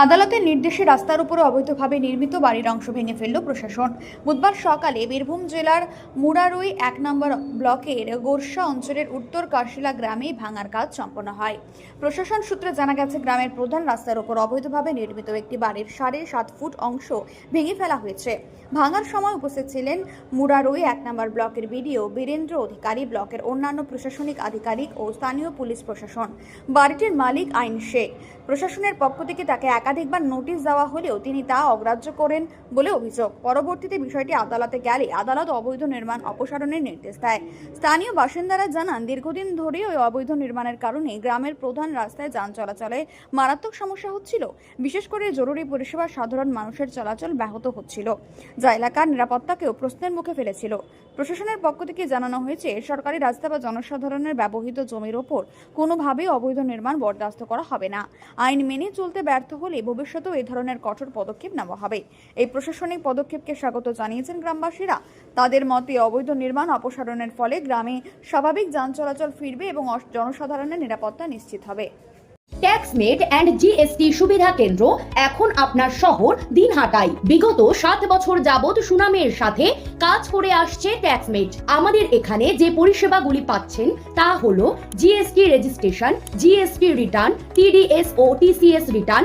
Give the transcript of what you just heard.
আদালতের নির্দেশে রাস্তার উপরে অবৈধভাবে নির্মিত বাড়ির অংশ ভেঙে ফেলল প্রশাসন। বুধবার সকালে বীরভূম জেলার মুরারুই এক নম্বর ব্লকের গোরসা অঞ্চলের উত্তর কাশিলা গ্রামে ভাঙার কাজ সম্পন্ন হয়। প্রশাসন সূত্রে জানা গেছে, গ্রামের প্রধান রাস্তার উপর অবৈধভাবে নির্মিত একটি বাড়ির সাড়ে সাত ফুট অংশ ভেঙে ফেলা হয়েছে। ভাঙার সময় উপস্থিত ছিলেন মুরারুই এক নম্বর ব্লকের বিডিও বীরেন্দ্র অধিকারী, ব্লকের অন্যান্য প্রশাসনিক আধিকারিক ও স্থানীয় পুলিশ প্রশাসন। বাড়িটির মালিক আইন শেখ। প্রশাসনের পক্ষ থেকে তাকে একাধিকবার নোটিশ দেওয়া হলেও তিনি তা অগ্রাহ্য করেন বলে অভিযোগ। পরবর্তীতে বিষয়টি আদালতে গেলে আদালত অবৈধ নির্মাণ অপসারণের নির্দেশ দেয়। স্থানীয় বাসিন্দারা জানান, দীর্ঘদিন ধরে ওই অবৈধ নির্মাণের কারণে গ্রামের প্রধান রাস্তায় যান চলাচলে মারাত্মক সমস্যা হচ্ছিল। বিশেষ করে জরুরি পরিষেবা সাধারণ মানুষের চলাচল ব্যাহত হচ্ছিল, যা এলাকার নিরাপত্তাকেও প্রশ্নের মুখে ফেলেছিল। প্রশাসনের পক্ষ থেকে জানানো হয়েছে, সরকারি রাস্তা বা জনসাধারণের ব্যবহৃত জমির ওপর কোনোভাবেই অবৈধ নির্মাণ বরদাস্ত করা হবে না। আইন মেনে চলতে ব্যর্থ হলে ভবিষ্যতেও এই ধরনের কঠোর পদক্ষেপ নেওয়া হবে। এই প্রশাসনিক পদক্ষেপকে স্বাগত জানিয়েছেন গ্রামবাসীরা। তাদের মতে, অবৈধ নির্মাণ অপসারণের ফলে গ্রামে স্বাভাবিক যান চলাচল ফিরবে এবং জনসাধারণের নিরাপত্তা নিশ্চিত হবে। ট্যাক্সমেট অ্যান্ড জিএসটি সুবিধা কেন্দ্র এখন আপনার শহর দিনহাটায়। বিগত সাত বছর যাবৎ সুনামের সাথে কাজ করে আসছে ট্যাক্সমেট। আমাদের এখানে যে পরিষেবাগুলি পাচ্ছেন তা হলো GST registration, GST return, TDS ও TCS return